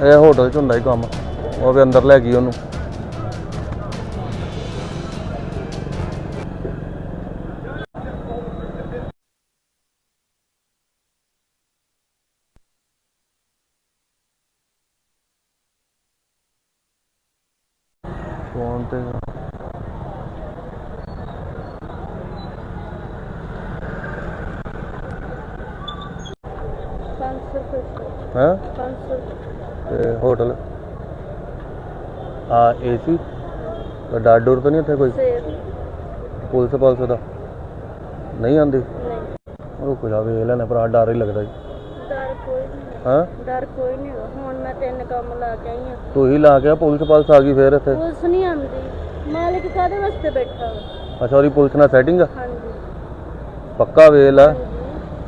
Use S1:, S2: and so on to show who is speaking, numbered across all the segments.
S1: ਇਹ ਹੋਟਲ 'ਚ ਹੁੰਦਾ ਹੀ ਕੰਮ ਉਹ ਵੀ ਅੰਦਰ ਲੈ ਗਈ ਉਹਨੂੰ। ਫੋਨ ਤੇ
S2: ਪੰਜ ਸੌ ਰੁਪਏ।
S1: ਹੈ?
S2: ਪੰਜ ਸੌ
S1: ਤੇ ਹੋਟਲ। ਆ ਏਸੀ ਡਰ ਡੋਰ ਤਾਂ ਨਹੀਂ ਉੱਥੇ ਕੋਈ?
S2: ਸੇਬ
S1: ਪੁਲਿਸ ਪੁਲਿਸ ਦਾ। ਨਹੀਂ ਆਂਦੀ
S2: ਨਹੀਂ।
S1: ਰੁਕ ਜਾ ਵੇਖ ਲੈਣਾ ਭਰਾ ਡਰ ਹੀ ਲੱਗਦਾ ਜੀ।
S2: ਡਰ ਕੋਈ ਨਹੀਂ
S1: ਹਾਂ?
S2: ਡਰ ਕੋਈ ਨਹੀਂ। ਹੁਣ ਮੈਂ ਤਿੰਨ ਕੰਮ ਲਾ ਕੇ ਆਈ ਹਾਂ
S1: ਤੂੰ ਹੀ ਲਾ ਕੇ ਆ, ਪੁਲਿਸ ਪੁਲਿਸ ਆ ਗਈ ਫੇਰ ਇੱਥੇ।
S2: ਪੁਲਿਸ ਨਹੀਂ ਆਉਂਦੀ। ਮਾਲਕ ਕਾਦੇ ਵਾਸਤੇ ਬੈਠਾ ਵਾ?
S1: ਅੱਛਾ ਉਹਦੀ ਪੁਲਿਸ ਨਾਲ ਸੈਟਿੰਗ ਆ?
S2: ਹਾਂਜੀ।
S1: ਪੱਕਾ ਵੇਖ ਲੈ।
S2: ਹਾਂਜੀ।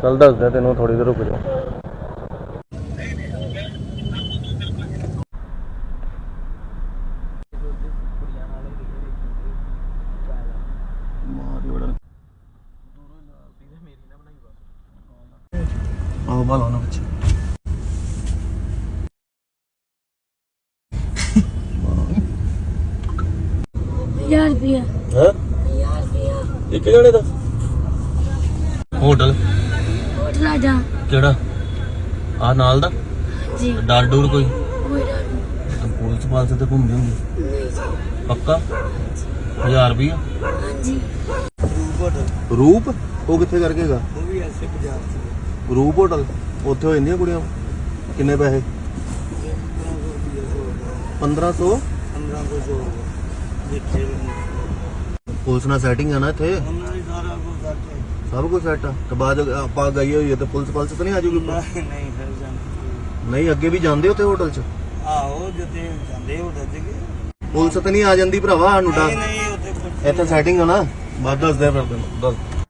S1: ਚੱਲ ਦੱਸਦਾ ਤੈਨੂੰ ਥੋੜੀ ਦੇਰ ਰੁਕ ਜਾ। ਬਾਲ ਹੋਣਾ ਬੱਚੇ
S2: ਹਜ਼ਾਰ ਰੁਪਇਆ
S1: ਹੈ?
S2: ਹਜ਼ਾਰ ਰੁਪਇਆ
S1: ਇੱਕ ਜਣੇ ਦਾ? ਹੋਟਲ।
S2: ਹੋਟਲ ਆ ਜਾ।
S1: ਕਿਹੜਾ? ਆ ਨਾਲ ਦਾ?
S2: ਜੀ
S1: ਡਰ ਡੂਰ ਕੋਈ?
S2: ਕੋਈ ਡਰ ਨਹੀਂ।
S1: ਪੁਲਿਸ ਪਾਲਸ ਤੇ ਘੁੰਮਦੀ ਹੁੰਦੀ।
S2: ਨਹੀਂ ਜੀ।
S1: ਪੱਕਾ? 1000 ਰੁਪਇਆ
S2: ਹਾਂਜੀ।
S1: ਰੂਪ ਉਹ ਕਿੱਥੇ ਕਰਕੇ ਹੈਗਾ ਉਹ ਵੀ ਐਸੇ ਰੂਪ ਹੋਟਲ? ਉੱਥੇ ਹੋ ਜਾਂਦੀਆਂ ਕੁੜੀਆਂ? ਕਿੰਨੇ ਪੈਸੇ? 1500 ਪੁਲਿਸ ਨਾਲ ਸੈਟਿੰਗ ਆ ਨਾ ਇੱਥੇ? ਸਭ ਕੁਝ ਸੈਟ ਆ। ਤੇ ਬਾਅਦ ਆਪਾਂ ਗਈ ਹੋਈ ਹੈ ਤੇ ਪੁਲਿਸ ਪੁਲਿਸ ਤਾਂ ਨਹੀਂ ਆ ਜੂਗੀ
S3: ਨਹੀਂ ਫਿਰ ਜਾਂਦੇ
S1: ਨਹੀਂ ਅੱਗੇ ਵੀ ਜਾਂਦੇ ਉੱਥੇ ਹੋਟਲ 'ਚ?
S3: ਆਹੋ ਜਿੱਤੇ ਜਾਂਦੇ ਤੇ ਕਿ
S1: ਪੁਲਿਸ ਤਾਂ ਨਹੀਂ ਆ ਜਾਂਦੀ ਭਰਾਵਾ ਸਾਨੂੰ
S3: ਕੁਝ
S1: ਇੱਥੇ ਸੈਟਿੰਗ ਆ ਨਾ। ਬਾਅਦ ਦੱਸਦੇ ਫਿਰ ਤੈਨੂੰ ਦੱਸ।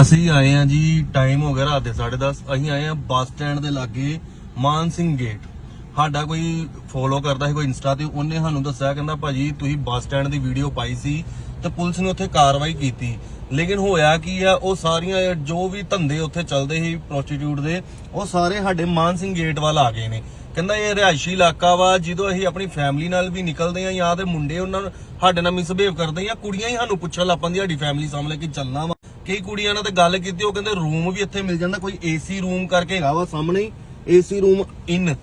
S1: ਅਸੀਂ ਆਏ ਆ ਜੀ ਟਾਈਮ ਹੋ ਗਿਆ ਰਾਤ ਦੇ 10:30 ਅਸੀਂ ਆਏ ਆ ਬੱਸ ਸਟੈਂਡ ਦੇ ਲਾਗੇ ਮਾਨ ਸਿੰਘ ਗੇਟ ਸਾਡਾ ਕੋਈ ਫੋਲੋ ਕਰਦਾ ਸੀ, ਕੋਈ ਇੰਸਟਾ ਤੇ, ਉਹਨੇ ਸਾਨੂੰ ਦੱਸਿਆ, ਕਹਿੰਦਾ ਭਾਜੀ ਤੁਸੀਂ ਬੱਸ ਸਟੈਂਡ ਦੀ ਵੀਡੀਓ ਪਾਈ ਸੀ ਤੇ ਪੁਲਿਸ ਨੇ ਉੱਥੇ ਕਾਰਵਾਈ ਕੀਤੀ। ਲੇਕਿਨ ਹੋਇਆ ਕੀ ਆ, ਉਹ ਸਾਰੀਆਂ ਜੋ ਵੀ ਧੰਦੇ ਉੱਥੇ ਚੱਲਦੇ ਸੀ ਪ੍ਰੋਸਟੀਟਿਊਟ ਦੇ, ਉਹ ਸਾਰੇ ਸਾਡੇ ਮਾਨ ਸਿੰਘ ਗੇਟ ਵੱਲ ਆ ਗਏ ਨੇ। ਕਹਿੰਦਾ ਇਹ ਰਿਹਾਇਸ਼ੀ ਇਲਾਕਾ ਵਾ, ਜਦੋਂ ਅਸੀਂ ਆਪਣੀ ਫੈਮਿਲੀ ਨਾਲ ਵੀ ਨਿਕਲਦੇ ਆ ਜਾਂ ਤੇ ਮੁੰਡੇ ਉਹਨਾਂ ਸਾਡੇ ਨਾਲ ਮਿਸਬਿਹੇਵ ਕਰਦੇ ਆ ਕੁੜੀਆਂ ਹੀ ਸਾਨੂੰ ਪੁੱਛਣ ਲੱਗ ਪੈਂਦੀਆਂ, ਸਾਡੀ ਫੈਮਿਲੀ ਸਾਹਮਣੇ ਕਿ ਚੱਲਣਾ ਵਾ? ਕਈ ਕੁੜੀਆਂ ਨਾਲ ਤੇ ਗੱਲ ਕੀਤੀ, ਉਹ ਕਹਿੰਦੇ ਰੂਮ ਵੀ ਇੱਥੇ ਮਿਲ ਜਾਂਦਾ, ਕੋਈ ਏਸੀ ਰੂਮ ਕਰਕੇ ਹੈਗਾ ਵਾ ਸਾਹਮਣੇ ਏਸੀ ਰੂਮ ਇਨ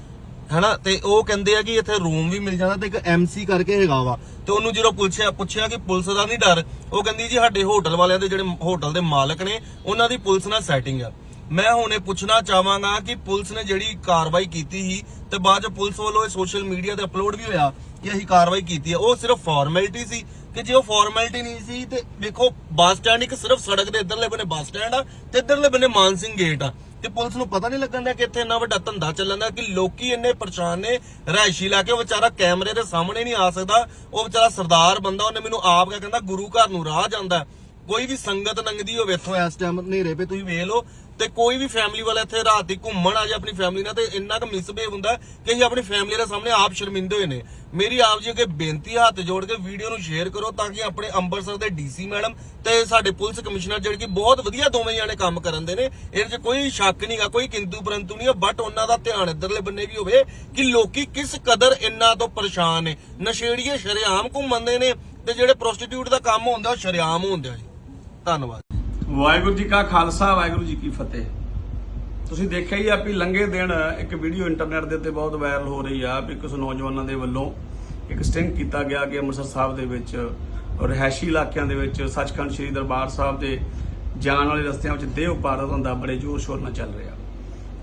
S1: ਹਨਾ? ਤੇ ਉਹ ਕਹਿੰਦੇ ਆ ਕਿ ਇੱਥੇ ਰੂਮ ਵੀ ਮਿਲ ਜਾਂਦਾ ਤੇ ਇੱਕ ਐਮਸੀ ਕਰਕੇ ਹੈਗਾ ਵਾ। ਤੇ ਉਹਨੂੰ ਜਦੋਂ ਪੁੱਛਿਆ ਪੁੱਛਿਆ ਕਿ ਪੁਲਿਸ ਦਾ ਨਹੀਂ ਡਰ, ਉਹ ਕਹਿੰਦੀ ਜੀ ਸਾਡੇ ਹੋਟਲ ਵਾਲਿਆਂ ਦੇ ਜਿਹੜੇ ਹੋਟਲ ਦੇ ਮਾਲਕ ਨੇ, ਉਹਨਾਂ ਦੀ ਪੁਲਿਸ ਨਾਲ ਸੈਟਿੰਗ ਆ। ਮੈਂ ਹੁਣ ਇਹ ਪੁੱਛਣਾ ਚਾਹਾਂਗਾ ਕਿ ਪੁਲਿਸ ਨੇ ਜਿਹੜੀ ਕਾਰਵਾਈ ਕੀਤੀ ਸੀ, ਤੇ ਬਾਅਦ ਚ ਪੁਲਿਸ ਵੱਲੋਂ ਇਹ ਸੋਸ਼ਲ ਮੀਡੀਆ ਤੇ ਅਪਲੋਡ ਵੀ ਹੋਇਆ ਕਿ ਅਸੀਂ ਕਾਰਵਾਈ ਕੀਤੀ ਹੈ ਉਹ ਸਿਰਫ ਫਾਰਮੈਲਿਟੀ ਸੀ ਕਿ ਜੇ ਉਹ ਫਾਰਮੈਲਿਟੀ ਨਹੀਂ ਸੀ ਤੇ ਵੇਖੋ ਬੱਸ ਸਟੈਂਡ ਇੱਕ ਸਿਰਫ ਸੜਕ ਦੇ ਇਧਰਲੇ ਬੰਨੇ ਬੱਸ ਸਟੈਂਡ ਆ ਤੇ ਇਧਰਲੇ ਬੰਨੇ ਮਾਨ ਸਿੰਘ ਗੇਟ ਆ। ਤੇ ਪੁਲਿਸ ਨੂੰ ਪਤਾ ਨਹੀਂ ਲੱਗਣ ਦਾ ਕਿ ਇੱਥੇ ਇੰਨਾ ਵੱਡਾ ਧੰਦਾ ਚੱਲਣ ਦਾ ਕਿ ਲੋਕੀ ਇੰਨੇ ਪਰੇਸ਼ਾਨ ਨੇ, ਰਿਹਾਇਸ਼ੀ ਇਲਾਕੇ ਕੇ ਵਿਚਾਰਾ ਕੈਮਰੇ ਦੇ ਸਾਹਮਣੇ ਨਹੀਂ ਆ ਸਕਦਾ। ਉਹ ਵਿਚਾਰਾ ਸਰਦਾਰ ਬੰਦਾ, ਉਹਨੇ ਮੈਨੂੰ ਆਪ ਕਿਹਾ ਕਹਿੰਦਾ, ਗੁਰੂ ਘਰ ਨੂੰ ਰਾਹ ਜਾਂਦਾ। ਕੋਈ ਵੀ ਸੰਗਤ ਲੰਘਦੀ ਹੋਵੇ ਇੱਥੋਂ ਇਸ ਟਾਈਮ ਹਨੇਰੇ 'ਤੇ ਤੁਸੀਂ ਵੇਖ ਲਓ ਤੇ ਕੋਈ ਵੀ ਫੈਮਿਲੀ ਵਾਲਾ ਇੱਥੇ ਰਾਤ ਦੀ ਘੁੰਮਣ ਆ ਜਾ ਆਪਣੀ ਫੈਮਿਲੀ ਨਾਲ ਤੇ ਇੰਨਾ ਕੁ ਮਿਸਬਿਹੇਵ ਹੁੰਦਾ ਕਿ ਅਸੀਂ ਆਪਣੀ ਫੈਮਿਲੀ ਦੇ ਸਾਹਮਣੇ ਆਪ ਸ਼ਰਮਿੰਦੇ ਹੋਏ ਨੇ। ਮੇਰੀ ਆਪ ਜੀ ਅੱਗੇ ਬੇਨਤੀ ਹੱਥ ਜੋੜ ਕੇ ਵੀਡੀਓ ਨੂੰ ਸ਼ੇਅਰ ਕਰੋ ਤਾਂ ਕਿ ਆਪਣੇ ਅੰਮ੍ਰਿਤਸਰ ਦੇ ਡੀਸੀ ਮੈਡਮ ਤੇ ਸਾਡੇ ਪੁਲਿਸ ਕਮਿਸ਼ਨਰ ਜਿਹੜੇ ਕਿ ਬਹੁਤ ਵਧੀਆ ਦੋਵੇਂ ਜਾਣੇ ਕੰਮ ਕਰਨ ਦੇ ਨੇ, ਇਹਦੇ 'ਚ ਕੋਈ ਸ਼ੱਕ ਨਹੀਂਗਾ ਕੋਈ ਕਿੰਤੂ ਪਰੰਤੂ ਨਹੀਂ ਬਟ ਉਹਨਾਂ ਦਾ ਧਿਆਨ ਇੱਧਰਲੇ ਬੰਨੇ ਵੀ ਹੋਵੇ ਕਿ ਲੋਕੀ ਕਿਸ ਕਦਰ ਇੰਨਾ ਤੋਂ ਪਰੇਸ਼ਾਨ ਨੇ। ਨਸ਼ੇੜੀਏ ਸ਼ਰੇਆਮ ਘੁੰਮਦੇ ਨੇ ਤੇ ਜਿਹੜੇ ਪ੍ਰੋਸਟੀਟਿਊਟ ਦਾ ਕੰਮ ਹੁੰਦਾ ਉਹ ਸ਼ਰੇਆਮ ਹੁੰਦਾ ਜੀ। ਧੰਨਵਾਦ।
S4: ਵਾਹਿਗੁਰੂ ਜੀ ਕਾ ਖਾਲਸਾ, ਵਾਹਿਗੁਰੂ ਜੀ ਕੀ ਫਤਿਹ। ਤੁਸੀਂ ਦੇਖਿਆ ਹੀ ਆ ਵੀ ਲੰਘੇ ਦਿਨ ਇੱਕ ਵੀਡੀਓ ਇੰਟਰਨੈਟ ਦੇ ਉੱਤੇ ਬਹੁਤ ਵਾਇਰਲ ਹੋ ਰਹੀ ਆ ਵੀ ਕੁਝ ਨੌਜਵਾਨਾਂ ਦੇ ਵੱਲੋਂ ਇੱਕ ਸਟਿੰਗ ਕੀਤਾ ਗਿਆ ਕਿ ਅੰਮ੍ਰਿਤਸਰ ਸਾਹਿਬ ਦੇ ਵਿੱਚ ਰਿਹਾਇਸ਼ੀ ਇਲਾਕਿਆਂ ਦੇ ਵਿੱਚ ਸੱਚਖੰਡ ਸ੍ਰੀ ਦਰਬਾਰ ਸਾਹਿਬ ਦੇ ਜਾਣ ਵਾਲੇ ਰਸਤਿਆਂ ਵਿੱਚ ਦੇਹ ਉਪਾਰਤ ਹੁੰਦਾ, ਬੜੇ ਜ਼ੋਰ ਸ਼ੋਰ ਨਾਲ ਚੱਲ ਰਿਹਾ।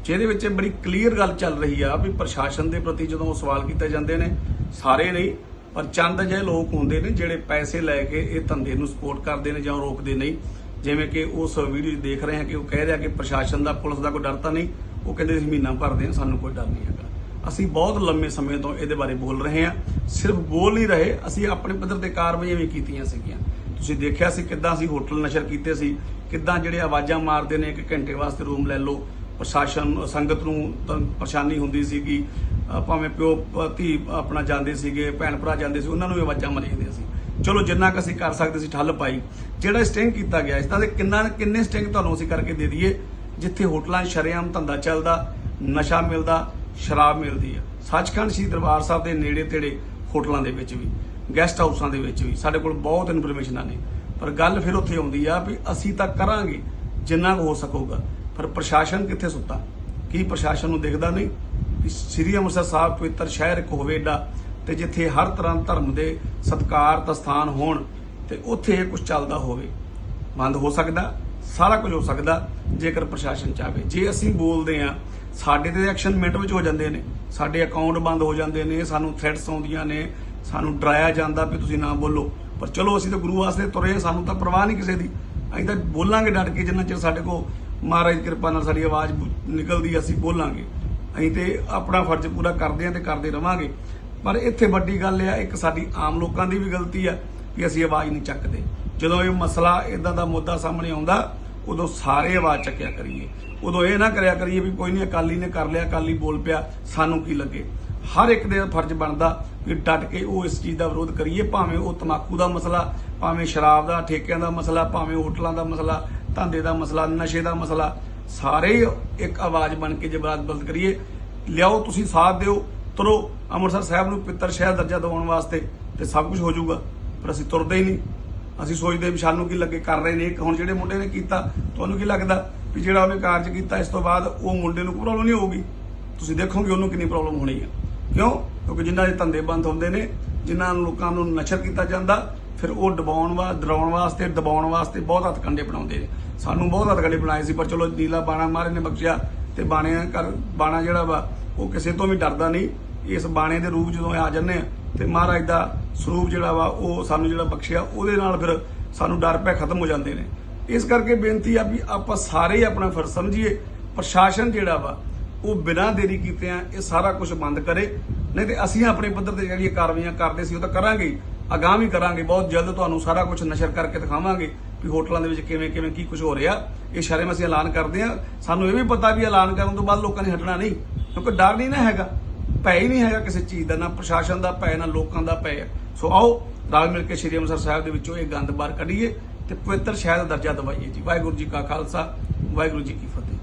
S4: ਜਿਹਦੇ ਵਿੱਚ ਇਹ ਬੜੀ ਕਲੀਅਰ ਗੱਲ ਚੱਲ ਰਹੀ ਆ ਵੀ ਪ੍ਰਸ਼ਾਸਨ ਦੇ ਪ੍ਰਤੀ ਜਦੋਂ ਸਵਾਲ ਕੀਤੇ ਜਾਂਦੇ ਨੇ, ਸਾਰੇ ਨਹੀਂ ਪਰ ਚੰਦ ਜਿਹੇ ਲੋਕ ਹੁੰਦੇ ਨੇ ਜਿਹੜੇ ਪੈਸੇ ਲੈ ਕੇ ਇਹ ਧੰਦੇ ਨੂੰ ਸਪੋਰਟ ਕਰਦੇ ਨੇ ਜਾਂ ਰੋਕਦੇ ਨਹੀਂ। ਜਿਵੇਂ ਕਿ ਉਸ ਵੀਡੀਓ 'ਚ ਦੇਖ ਰਹੇ ਹਾਂ ਕਿ ਉਹ ਕਹਿ ਰਿਹਾ ਕਿ ਪ੍ਰਸ਼ਾਸਨ ਦਾ, ਪੁਲਿਸ ਦਾ ਕੋਈ ਡਰ ਤਾਂ ਨਹੀਂ? ਉਹ ਕਹਿੰਦੇ ਅਸੀਂ ਮਹੀਨਾ ਭਰਦੇ ਹਾਂ, ਸਾਨੂੰ ਕੋਈ ਡਰ ਨਹੀਂ ਹੈਗਾ। ਅਸੀਂ ਬਹੁਤ ਲੰਮੇ ਸਮੇਂ ਤੋਂ ਇਹਦੇ ਬਾਰੇ ਬੋਲ ਰਹੇ ਹਾਂ। ਸਿਰਫ ਬੋਲ ਨਹੀਂ ਰਹੇ, ਅਸੀਂ ਆਪਣੇ ਪੱਧਰ ਤੇ ਕਾਰਵਾਈਆਂ ਵੀ ਕੀਤੀਆਂ ਸੀਗੀਆਂ। ਤੁਸੀਂ ਦੇਖਿਆ ਸੀ ਕਿੱਦਾਂ ਅਸੀਂ ਹੋਟਲ ਨਸ਼ਰ ਕੀਤੇ ਸੀ, ਕਿੱਦਾਂ ਜਿਹੜੇ ਆਵਾਜ਼ਾਂ ਮਾਰਦੇ ਨੇ, ਇੱਕ ਘੰਟੇ ਵਾਸਤੇ ਰੂਮ ਲੈ ਲਓ। ਪ੍ਰਸ਼ਾਸਨ, ਸੰਗਤ ਨੂੰ ਪਰੇਸ਼ਾਨੀ ਹੁੰਦੀ ਸੀਗੀ। ਅਹ ਭਾਵੇਂ ਪਿਓ ਧੀ ਆਪਣਾ ਜਾਂਦੇ ਸੀਗੇ, ਭੈਣ ਭਰਾ ਜਾਂਦੇ ਸੀ, ਉਹਨਾਂ ਨੂੰ ਵੀ ਆਵਾਜ਼ਾਂ ਮਾਰੀਆਂ ਸੀ। ਚਲੋ, ਜਿੰਨਾ ਕੁ ਅਸੀਂ ਕਰ ਸਕਦੇ ਸੀ ਠੱਲ ਪਾਈ, ਜਿਹੜਾ ਸਟਿੰਗ ਕੀਤਾ ਗਿਆ, ਇਸ ਤਰ੍ਹਾਂ ਦੇ ਕਿੰਨਾ, ਕਿੰਨੇ ਸਟਿੰਗ ਤੁਹਾਨੂੰ ਅਸੀਂ ਕਰਕੇ ਦੇ ਦਈਏ, ਜਿੱਥੇ ਹੋਟਲਾਂ 'ਚ ਸ਼ਰੇਆਮ ਧੰਦਾ ਚੱਲਦਾ, ਨਸ਼ਾ ਮਿਲਦਾ, ਸ਼ਰਾਬ ਮਿਲਦੀ ਆ। ਸੱਚਖੰਡ ਸ੍ਰੀ ਦਰਬਾਰ ਸਾਹਿਬ ਦੇ ਨੇੜੇ ਤੇੜੇ ਹੋਟਲਾਂ ਦੇ ਵਿੱਚ ਵੀ, ਗੈਸਟ ਹਾਊਸਾਂ ਦੇ ਵਿੱਚ ਵੀ, ਸਾਡੇ ਕੋਲ ਬਹੁਤ ਇਨਫੋਰਮੇਸ਼ਨਾਂ ਨੇ। ਪਰ ਗੱਲ ਫਿਰ ਉੱਥੇ ਆਉਂਦੀ ਆ ਵੀ ਅਸੀਂ ਤਾਂ ਕਰਾਂਗੇ, ਜਿੰਨਾ ਕੁ ਹੋ ਸਕੂਗਾ, ਪਰ ਪ੍ਰਸ਼ਾਸਨ ਕਿੱਥੇ ਸੁੱਤਾ? ਕੀ ਪ੍ਰਸ਼ਾਸਨ ਨੂੰ ਦੇਖਦਾ ਨਹੀਂ? ਸ੍ਰੀ ਅੰਮ੍ਰਿਤਸਰ ਸਾਹਿਬ ਪਵਿੱਤਰ ਸ਼ਹਿਰ ਇੱਕ ਹੋਵੇ ਏਡਾ ਤੇ ਜਿੱਥੇ ਹਰ ਤਰ੍ਹਾਂ ਧਰਮ ਦੇ ਸਤਿਕਾਰਤ ਸਥਾਨ ਹੋਣ ਤੇ ਉੱਥੇ ਇਹ ਕੁਝ ਚੱਲਦਾ ਹੋਵੇ। ਬੰਦ ਹੋ ਸਕਦਾ ਸਾਰਾ ਕੁਝ ਹੋ ਸਕਦਾ ਜੇਕਰ ਪ੍ਰਸ਼ਾਸਨ ਚਾਹੇ ਜੇ ਅਸੀਂ ਬੋਲਦੇ ਆ ਸਾਡੇ ਤੇ ਐਕਸ਼ਨ ਮਿੰਟ ਵਿੱਚ ਹੋ ਜਾਂਦੇ ਨੇ ਸਾਡੇ ਅਕਾਊਂਟ ਬੰਦ ਹੋ ਜਾਂਦੇ ਨੇ ਸਾਨੂੰ ਥ੍ਰੈਟਸ ਆਉਂਦੀਆਂ ਨੇ ਸਾਨੂੰ ਡਰਾਇਆ ਜਾਂਦਾ ਵੀ ਤੁਸੀਂ ਨਾ ਬੋਲੋ। ਪਰ ਚਲੋ ਅਸੀਂ ਤਾਂ ਗੁਰੂ ਵਾਸਤੇ ਤੁਰੇ ਹਾਂ, ਸਾਨੂੰ ਤਾਂ ਪਰਵਾਹ ਨਹੀਂ ਕਿਸੇ ਦੀ। ਅਸੀਂ ਤਾਂ ਬੋਲਾਂਗੇ ਡਟ ਕੇ ਜਿੰਨਾ ਚਿਰ ਸਾਡੇ ਕੋ ਮਹਾਰਾਜ ਦੀ ਕਿਰਪਾ ਨਾਲ ਸਾਡੀ ਆਵਾਜ਼ ਬੁ- ਨਿਕਲਦੀ ਅਸੀਂ ਬੋਲਾਂਗੇ। ਅਸੀਂ ਤੇ ਆਪਣਾ ਫਰਜ਼ ਪੂਰਾ ਕਰਦੇ ਹਾਂ ਤੇ ਕਰਦੇ ਰਵਾਂਗੇ। ਪਰ ਇੱਥੇ ਵੱਡੀ ਗੱਲ ਆ, ਇੱਕ ਸਾਡੀ ਆਮ ਲੋਕਾਂ ਦੀ ਵੀ ਗਲਤੀ ਆ ਕਿ ਅਸੀਂ ਆਵਾਜ਼ ਨਹੀਂ ਚੱਕਦੇ। ਜਦੋਂ ਇਹ ਮਸਲਾ ਇਦਾਂ ਦਾ ਮੁੱਦਾ ਸਾਹਮਣੇ ਆਉਂਦਾ, ਉਦੋਂ ਸਾਰੇ ਆਵਾਜ਼ ਚੱਕਿਆ ਕਰੀਏ। ਉਦੋਂ ਇਹ ਨਾ ਕਰਿਆ ਕਰੀਏ ਵੀ ਕੋਈ ਨਹੀਂ ਅਕਾਲੀ ਨੇ ਕਰ ਲਿਆ, ਅਕਾਲੀ ਬੋਲ ਪਿਆ, ਸਾਨੂੰ ਕੀ ਲੱਗੇ? ਹਰ ਇੱਕ ਦੇ ਫਰਜ਼ ਬਣਦਾ ਵੀ ਡਟ ਕੇ ਉਹ ਇਸ ਚੀਜ਼ ਦਾ ਵਿਰੋਧ ਕਰੀਏ, ਭਾਵੇਂ ਉਹ ਤਮਾਕੂ ਦਾ ਮਸਲਾ, ਭਾਵੇਂ ਸ਼ਰਾਬ ਦਾ, ਠੇਕਿਆਂ ਦਾ ਮਸਲਾ, ਭਾਵੇਂ ਹੋਟਲਾਂ ਦਾ ਮਸਲਾ, ਧੰਦੇ ਦਾ ਮਸਲਾ, ਨਸ਼ੇ ਦਾ ਮਸਲਾ। ਸਾਰੇ ਇੱਕ ਆਵਾਜ਼ ਬਣ ਕੇ ਜਬਰਾਤ ਬਲਦ ਕਰੀਏ, ਲਿਆਓ ਤੁਸੀਂ ਸਾਥ ਦਿਓ, ਤੁਰੋ। ਅੰਮ੍ਰਿਤਸਰ ਸਾਹਿਬ ਨੂੰ ਪਿੱਤਰ ਸ਼ਹਿਰ ਦਰਜਾ ਦਿਵਾਉਣ ਵਾਸਤੇ ਤੇ ਸਭ ਕੁਝ ਹੋ ਜਾਊਗਾ, ਪਰ ਅਸੀਂ ਤੁਰਦੇ ਹੀ ਨਹੀਂ। ਅਸੀਂ ਸੋਚਦੇ ਵੀ ਸਾਨੂੰ ਕੀ ਲੱਗੇ, ਕਰ ਰਹੇ ਨੇ ਹੁਣ ਜਿਹੜੇ ਮੁੰਡੇ ਨੇ ਕੀਤਾ, ਤੁਹਾਨੂੰ ਕੀ ਲੱਗਦਾ ਵੀ ਜਿਹੜਾ ਉਹਨੇ ਕਾਰਜ ਕੀਤਾ, ਇਸ ਤੋਂ ਬਾਅਦ ਉਹ ਮੁੰਡੇ ਨੂੰ ਪ੍ਰੋਬਲਮ ਨਹੀਂ ਹੋਊਗੀ? ਤੁਸੀਂ ਦੇਖੋਗੇ ਉਹਨੂੰ ਕਿੰਨੀ ਪ੍ਰੋਬਲਮ ਹੋਣੀ ਹੈ ਕਿਉਂ? ਕਿਉਂਕਿ ਜਿਨ੍ਹਾਂ ਦੇ ਧੰਦੇ ਬੰਦ ਹੁੰਦੇ ਨੇ, ਜਿਨ੍ਹਾਂ ਨੂੰ ਲੋਕਾਂ ਨੂੰ ਨਸ਼ਰ ਕੀਤਾ ਜਾਂਦਾ ਫਿਰ ਉਹ ਡਬਾਉਣ ਵਾ ਡਰਾਉਣ ਵਾਸਤੇ, ਦਬਾਉਣ ਵਾਸਤੇ ਬਹੁਤ ਹੱਥਕੰਡੇ ਬਣਾਉਂਦੇ ਨੇ। ਸਾਨੂੰ ਬਹੁਤ ਹੱਥਕੰਡੇ ਬਣਾਏ ਸੀ, ਪਰ ਚਲੋ ਨੀਲਾ ਬਾਣਾ ਮਾਰੇ ਨੇ ਬਖਸ਼ਿਆ ਤੇ ਬਾਣੇ ਕਰ ਬਾਣਾ ਜਿਹੜਾ ਵਾ, ਉਹ ਕਿਸੇ ਤੋਂ ਵੀ ਡਰਦਾ ਨਹੀਂ। ਇਸ ਬਾਣੇ ਦੇ ਰੂਪ ਜਦੋਂ ਆ ਜੰਨੇ ਆ ਤੇ ਮਹਾਰਾਜ ਦਾ ਸਰੂਪ ਜਿਹੜਾ ਵਾ, ਉਹ ਸਾਨੂੰ ਜਿਹੜਾ ਬਖਸ਼ਿਆ, ਉਹਦੇ ਨਾਲ ਫਿਰ ਸਾਨੂੰ ਡਰ ਪੈ ਖਤਮ ਹੋ ਜਾਂਦੇ ਨੇ। ਇਸ ਕਰਕੇ ਬੇਨਤੀ ਆ ਵੀ ਆਪਾਂ ਸਾਰੇ ਹੀ ਆਪਣਾ ਫਰਜ਼ ਸਮਝੀਏ, ਪ੍ਰਸ਼ਾਸਨ ਜਿਹੜਾ ਵਾ, ਉਹ ਬਿਨਾਂ ਦੇਰੀ ਕੀਤੇ ਆ, ਇਹ ਸਾਰਾ ਕੁਝ ਬੰਦ ਕਰੇ। ਨਹੀਂ ਤੇ ਅਸੀਂ ਆਪਣੇ ਪੱਧਰ ਤੇ ਜਿਹੜੀਆਂ ਕਾਰਵਾਈਆਂ ਕਰਦੇ ਸੀ, ਉਹ ਤਾਂ ਕਰਾਂਗੇ ਅਗਾਂਹ ਵੀ ਕਰਾਂਗੇ, ਬਹੁਤ ਜਲਦ ਤੁਹਾਨੂੰ ਸਾਰਾ ਕੁਝ ਨਸ਼ਰ ਕਰਕੇ ਦਿਖਾਵਾਂਗੇ ਵੀ ਹੋਟਲਾਂ ਦੇ ਵਿੱਚ ਕਿਵੇਂ ਕਿਵੇਂ ਕੀ ਕੁਝ ਹੋ ਰਿਹਾ। ਇਹ ਸ਼ਰਮ ਅਸੀਂ ਐਲਾਨ ਕਰਦੇ ਆ ਸਾਨੂੰ ਇਹ ਵੀ ਪਤਾ ਵੀ ਐਲਾਨ ਕਰਨ ਤੋਂ ਬਾਅਦ ਲੋਕਾਂ ਨੇ ਹਟਣਾ ਨਹੀਂ, ਕਿਉਂਕਿ ਡਰ ਨਹੀਂ ਨਾ ਹੈਗਾ। ਭੈ ਹੀ ਨਹੀਂ ਹੈਗਾ ਕਿਸੇ ਚੀਜ਼ ਦਾ, ਨਾ ਪ੍ਰਸ਼ਾਸਨ ਦਾ ਭੈ, ਨਾ ਲੋਕਾਂ ਦਾ ਭੈ। ਹੈ। ਸੋ ਆਓ, ਰਲ ਮਿਲ ਕੇ ਸ਼੍ਰੀ ਅੰਮ੍ਰਿਤਸਰ ਸਾਹਿਬ ਦੇ ਵਿੱਚੋਂ ਇਹ ਗੰਦ ਬਾਹਰ ਕੱਢੀਏ ਤੇ ਪਵਿੱਤਰ ਸ਼ਹਿਰ ਦਾ ਦਰਜਾ ਦਿਵਾਈਏ ਜੀ। ਵਾਹਿਗੁਰੂ ਜੀ ਕਾ ਖਾਲਸਾ, ਵਾਹਿਗੁਰੂ ਜੀ ਕੀ ਫਤਿਹ।